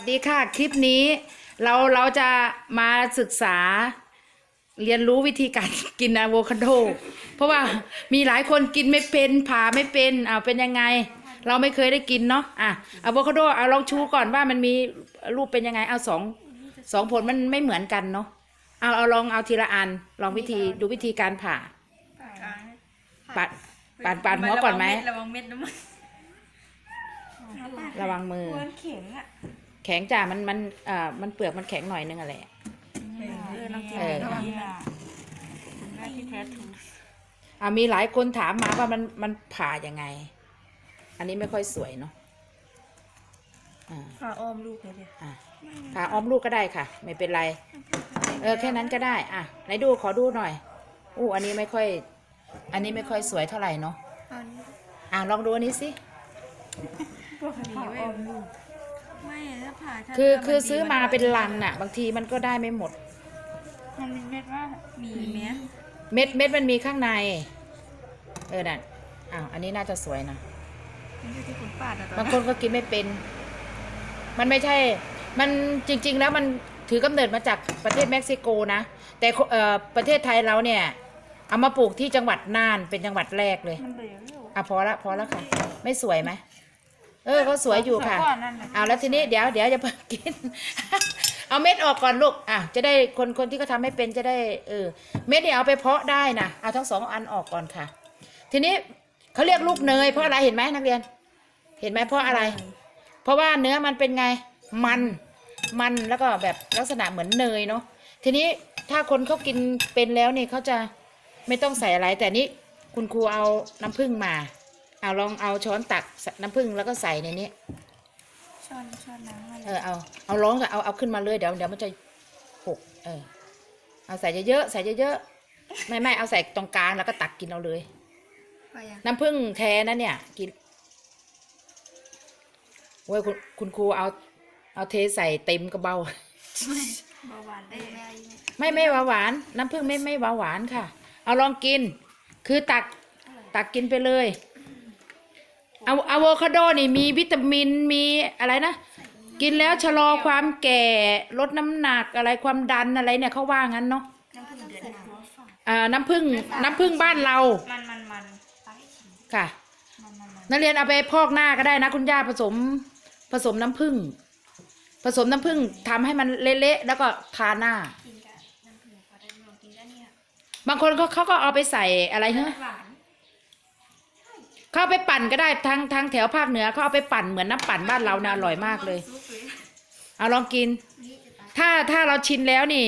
สดีค่ะ คลิปนี้เราเราจะมาศึกษาเรียนรู้วิธีการกินอะโวคาโด เพราะว่ามีหลายคนกินไม่เป็นผ่าไม่เป็นเอาวเป็นยังไง เราไม่เคยได้กินเนาะอะอะโวคาโดเอาลองชูก่อนว่ามันมีรูปเป็นยังไงเอาสองสองผลมันไม่เหมือนกันเนาะเอาเอาลองเอาทีละอันลองวิธีดูวิธีการผ่าปัดปัดปัดหัวก่อนไหมระวังเม็ดนะมันระวังมือเหมือนเข็งอะ แข็งจ้ะมันมันอ่ามันเปลือกมันแข็งหน่อยนึงอะแหละ เออน้องเออระวังนะหน้าที่แท้ถูกอ่ามีหลายคนถามมาว่ามันมันผ่ายังไง อันนี้ไม่ค่อยสวยเนาะอ่าผ่าอ้อมลูกเลยเนี่ยอะผ่าอ้อมลูกก็ได้ค่ะ ไม่เป็นไร เออแค่นั้นก็ได้ อะไหนดูขอดูหน่อยอู้อันนี้ไม่ค่อย อันนี้ไม่ค่อยสวยเท่าไหร่เนาะอะลองดูอันนี้สิผ่าอ้อมลูก ไม่ถ้าผ่าถ้าคือถ้าคือมันดีซื้อมาเป็นลันน่ะ บางทีมันก็ได้ไม่หมด มันมีเม็ดว่ามีเม็ดเม็ดเม็ดมันมีข้างใน เออน่ะอ้าวอันนี้น่าจะสวยนะมันอยู่ที่คนปาดอะตอนบางคนก็กินไม่เป็น มันไม่ใช่ มันจริง ๆ แล้วมันถือกำเนิดมาจากประเทศเม็กซิโกนะ แต่คนเอ่อประเทศไทยเราเนี่ย เอามาปลูกที่จังหวัดน่านเป็นจังหวัดแรกเลย มันเหลวอยู่อะพอละพอละค่ะ ไม่สวยไหม เออเขาสวยอยู่ค่ะสวกว่านั่นแหละเอาแล้วทีนี้เดี๋ยวเดี๋ยวจะเพิ่งกิน เอาเม็ดออกก่อนลูก อะ จะได้คนคนที่เขาทำไม่เป็นจะได้เออ เม็ดเนี่ยเอาไปเพาะได้นะเอาทั้งสองอันออกก่อนค่ะ ทีนี้เขาเรียกลูกเนยเพราะอะไรเห็นไหมนักเรียน เห็นไหมเพราะอะไร เพราะว่าเนื้อมันเป็นไง มัน มันแล้วก็แบบลักษณะเหมือนเนยเนาะ ทีนี้ถ้าคนเขากินเป็นแล้วเนี่ยเขาจะไม่ต้องใส่อะไร แต่นี้คุณครูเอาน้ำผึ้งมา เอาลองเอาช้อนตักน้ำผึ้งแล้วก็ใส่ในนี้ช้อนช้อนน้ำอะไรเออเอาเอาร้องเถอะเอาเอาขึ้นมาเลยเดี๋ยวเดี๋ยวมันจะหกเออเอาใส่เยอะๆใส่เยอะๆไม่ไม่เอาใส่ตรงกลางแล้วก็ตักกินเอาเลยไปยังน้ำผึ้งแท้นะเนี่ยกินโว้ยคุณคุณครูเอา เอาเทใส่เต็มกระเบาเบาหวานได้ไหมไม่ไม่หวานหวาน น้ำผึ้งไม่ไม่หวานหวานค่ะ เอาลองกิน คือตักตักกินไปเลยเอาอะโวคาโดนี่มีวิตามินมีอะไรนะ กินแล้วชะลอความแก่ลดน้ำหนักอะไรความดันอะไรเนี่ยเขาว่างั้นเนาะน้ำผึ้งเดือดหนาวอ่าน้ำผึ้งน้ำผึ้งบ้านเรา มันมันมันค่ะ มันมันมันนักเรียนเอาไปพอกหน้าก็ได้นะ คุณย่าผสม ผสมน้ำผึ้งผสมน้ำผึ้งทำให้มันเละๆแล้วก็ทาหน้า กินกับน้ำผึ้งพอได้ลองกินได้เนี่ยบางคนเขาเขาก็เอาไปใส่อะไรเฮ้หวาน เขาเอาไปปั่นก็ได้ทางทางแถวภาคเหนือเขาเอาไปปั่นเหมือนน้ำปั่นบ้านเราเนี่ยอร่อยมากเลยซุปเลย เอาลองกิน ถ้าถ้าเราชินแล้วนี่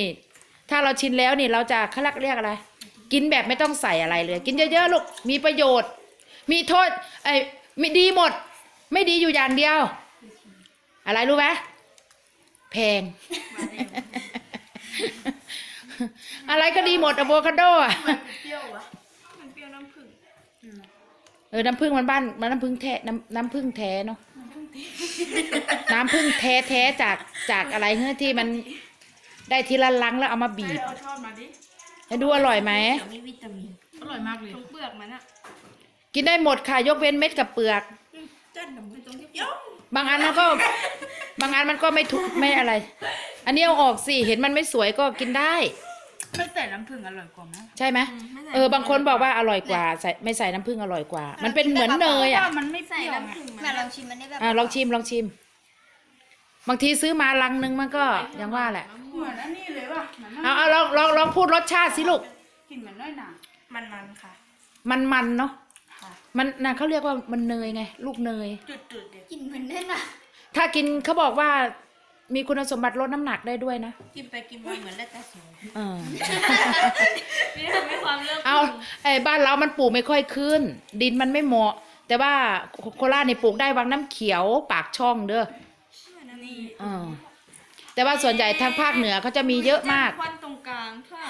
ถ้าเราชินแล้วนี่เราจะเขาเรียกเรียกอะไร กินแบบไม่ต้องใส่อะไรเลย กินเยอะๆลูกมีประโยชน์ มีโทษไอ้ยมีดีหมด ไม่ดีอยู่อย่างเดียว อะไรรู้ไหมแพง อะไรก็ดีหมดอะโวคาโดอะ เปรี้ยวอะมันเปรี้ยวน้ำผึ้ง เออน้ำผึ้งมันบ้านมันน้ำผึ้งแท้น้ำน้ำผึ้งแท้เนาะน้ำผึ้งแท้แท้จากจากอะไรเฮ้ยที่มันได้ทีละลังแล้วเอามาบีบเอาทอดมาดิให้ดูอร่อยไหมเดี๋ยวมีวิตามินอร่อยมากเลยตรงเปลือกมันอะกินได้หมดค่ะยกเว้นเม็ดกับเปลือกเจ้นหนูตรงที่ย่บางอันมันก็ บางอันมันก็ไม่ทุกไม่อะไร อันนี้เอาออกสิเห็นมันไม่สวยก็กินได้ ไม่ใส่น้ำผึ้งอร่อยกว่าไหมใช่ไหมไม่ใส่เออบางคนบอกว่าอร่อยกว่าใส่ไม่ใส่น้ำผึ้งอร่อยกว่า มันเป็นเหมือนเนยอะมันไม่เปรี้ยวไงแม่ลองชิมมันได้แบบอะลองชิมลองชิม บางทีซื้อมาลังนึงมันก็ยังว่าแหละเหมือนอันนี้เลยว่ะเหมือนเอาเอาลองลองลองพูดรสชาติสิลูกกินเหมือนน้อยหนามันมันค่ะ มันมันเนาะค่ะ มันนะเขาเรียกว่ามันเนยไง ลูกเนย จุดจุดๆเด็ดกินเหมือนเน่นอะถ้ากินเขาบอกว่า มีคุณสมบัติลดน้ำหนักได้ด้วยนะ กินไปกินมาเหมือนแลตาสวยเออ นี่ทำให้ความเลิกเอาไอ้บ้านเรามันปลูกไม่ค่อยขึ้น ดินมันไม่เหมาะ แต่ว่าโคราชนี่ปลูกได้วังน้ำเขียวปากช่องเด้อนี่เออแต่ว่าส่วนใหญ่ทางภาคเหนือเขาจะมีเยอะมาก ควันตรงกลางค่ะ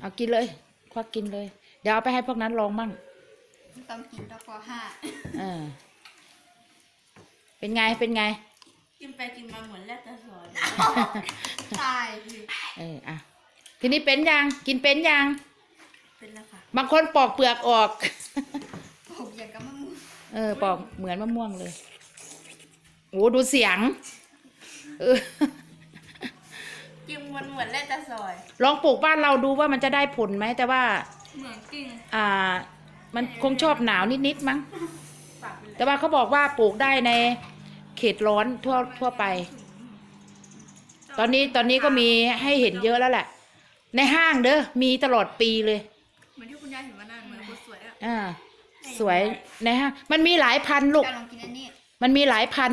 เอากินเลย ควักกินเลย เดี๋ยวเอาไปให้พวกนั้นลองมั่งต้องกินตะกอห้าเออเป็นไงเป็นไง กินไปกินมาเหมือนแลตาสวย ตายดิเอออะทีนี้เป็นยังกินเป็นยังเป็นแล้วค่ะบางคนปอกเปลือกออกผมอยากกับมะม่วงเออปอกเหมือนมะม่วงเลยโอ้ดูเสียงเออกินมันเหมือนเล่นตะซอย ลองปลูกบ้านเราดูว่ามันจะได้ผลไหมแต่ว่า เหมือนจริงอ่า มันคงชอบหนาวนิดๆมั้งปากเป็นแต่ว่าเขาบอกว่าปลูกได้ในเขตร้อนทั่วทั่วไป ตอนนี้ตอนนี้ก็มีให้เห็นเยอะแล้วแหละ ในห้างเด้อมีตลอดปีเลยเหมือนที่คุณยายเห็นมานั่นเหมือนคนสวยอะอ่าสวยในห้างมันมีหลายพันลูกจะลองกินอันนี้มันมีหลายพัน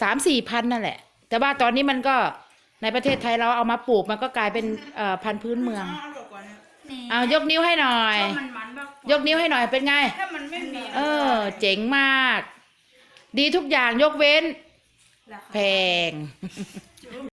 สามสี่พันนั่นแหละ แต่ว่าตอนนี้มันก็ในประเทศไทยเราเอามาปลูกมันก็กลายเป็นเอ่อพันธุ์พื้นเมืองเอาอร่อยกว่าเนี่ยนี่เอายกนิ้วให้หน่อย ถ้ามันมันแบบยกนิ้วให้หน่อยเป็นไง ถ้ามันไม่มีเออ เจ๋งมาก ดีทุกอย่างยกเว้น ราคาแพง